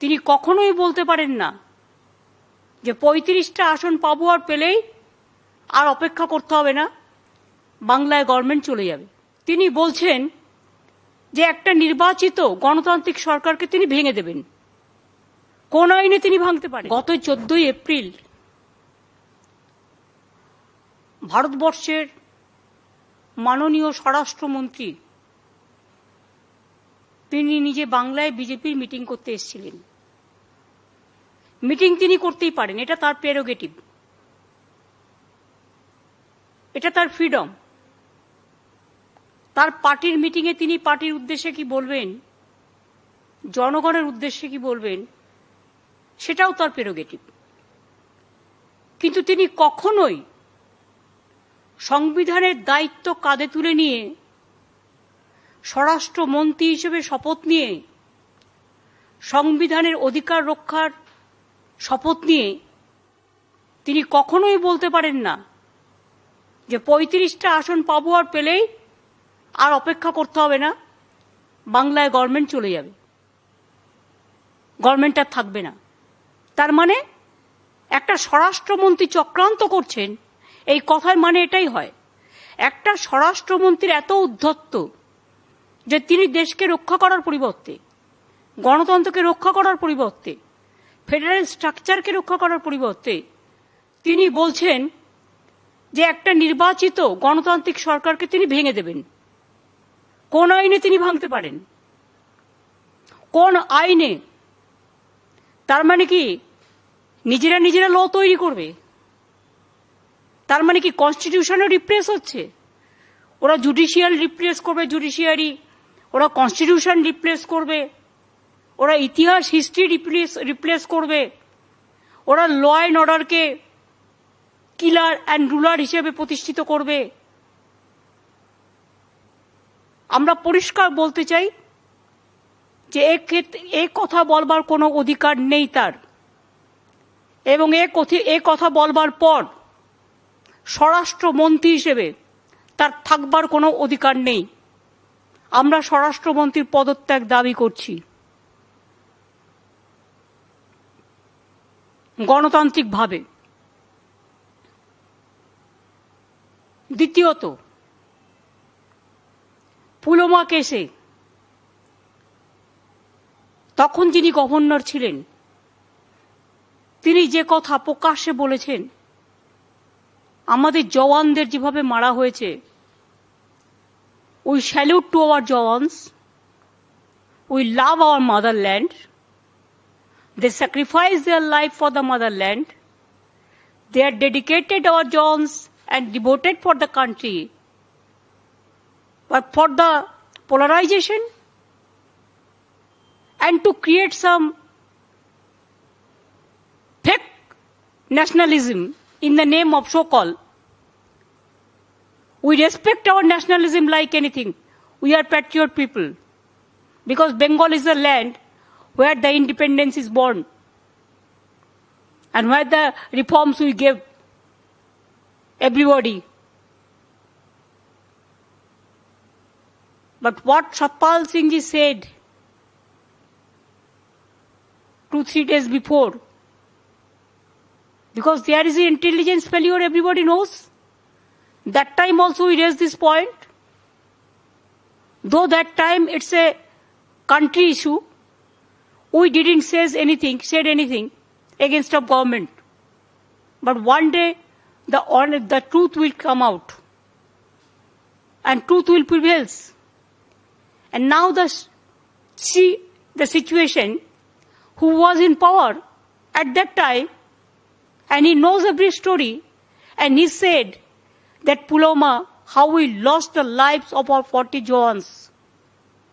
তিনি কখনোই বলতে পারেন না যে পঁয়ত্রিশটা আসন পাবো আর পেলেই আর অপেক্ষা করতে হবে না, বাংলায় গভর্নমেন্ট চলে যাবে। তিনি বলছেন যে একটা নির্বাচিত গণতান্ত্রিক সরকারকে তিনি ভেঙে দেবেন। কোন আইনে তিনি ভাঙতে পারেন। গত চোদ্দই এপ্রিল ভারতবর্ষের মাননীয় স্বরাষ্ট্রমন্ত্রী তিনি নিজে বাংলায় বিজেপির মিটিং করতে এসেছিলেন। মিটিং তিনি করতেই পারেন, এটা তার প্রেরোগেটিভ এটা তার ফ্রিডম তার পার্টির মিটিংয়ে তিনি পার্টির উদ্দেশ্যে কি বলবেন, জনগণের উদ্দেশ্যে কি বলবেন, সেটাও তার প্রেরোগেটিভ কিন্তু তিনি কখনোই সংবিধানের দায়িত্ব কাঁধে তুলে নিয়ে স্বরাষ্ট্রমন্ত্রী হিসেবে শপথ নিয়ে, সংবিধানের অধিকার রক্ষার শপথ নিয়ে তিনি কখনোই বলতে পারেন না যে পঁয়ত্রিশটা আসন পাবো আর পেলেই আর অপেক্ষা করতে হবে না, বাংলায় গভর্নমেন্ট চলে যাবে। গভর্নমেন্ট আর থাকবে না। তার মানে একটা স্বরাষ্ট্রমন্ত্রী চক্রান্ত করছেন, এই কথার মানে এটাই হয়, একটা স্বরাষ্ট্রমন্ত্রীর এত উদ্ধত্ত যে তিনি দেশকে রক্ষা করার পরিবর্তে, গণতন্ত্রকে রক্ষা করার পরিবর্তে, ফেডারেল স্ট্রাকচারকে রক্ষা করার পরিবর্তে, তিনি বলছেন যে একটা নির্বাচিত গণতান্ত্রিক সরকারকে তিনি ভেঙে দেবেন। কোন আইনে তিনি ভাঙতে পারেন? কোন আইনে? তার মানে কি নিজেরা নিজেরা ল তৈরি করবে? তার মানে কি কনস্টিটিউশনও রিপ্লেস হচ্ছে? ওরা জুডিশিয়াল রিপ্লেস করবে জুডিশিয়ারি ওরা কনস্টিটিউশন রিপ্লেস করবে। ওরা ইতিহাস হিস্ট্রি রিপ্লেস রিপ্লেস করবে। ওরা ল অ্যান্ড অর্ডারকে কিলার অ্যান্ড রুলার হিসেবে প্রতিষ্ঠিত করবে। আমরা পরিষ্কার বলতে চাই যে এ ক্ষেত্রে এ কথা বলবার কোনো অধিকার নেই তার। এবং এ কথি, এ কথা বলবার পর স্বরাষ্ট্রমন্ত্রী হিসেবে তার থাকবার কোনো অধিকার নেই। আমরা স্বরাষ্ট্রমন্ত্রীর পদত্যাগ দাবি করছি। গণতান্ত্রিকভাবে। দ্বিতীয়ত পুলমা কেসে তখন যিনি গভর্নর ছিলেন, তিনি যে কথা প্রকাশ্যে বলেছেন, আমাদের জওয়ানদের যেভাবে মারা হয়েছে We salute to our Jawans. We love our motherland. They sacrifice their life for the motherland. They are dedicated our Jawans and devoted for the country. But for the polarization and to create some fake nationalism in the name of so-called we respect our nationalism like anything. We are patriot people because Bengal is a land where the independence is born and where the reforms we give everybody. But what Shapal Singh ji said two, three days before, because there is an intelligence failure, everybody knows. That time also we raised this point. Though that time it's a country issue, we didn't say anything, said anything against the government. But one day the, the truth will come out and truth will prevail. And now the see the situation who was in power at that time and he knows every story and he said that Puloma how we lost the lives of our 40 Joans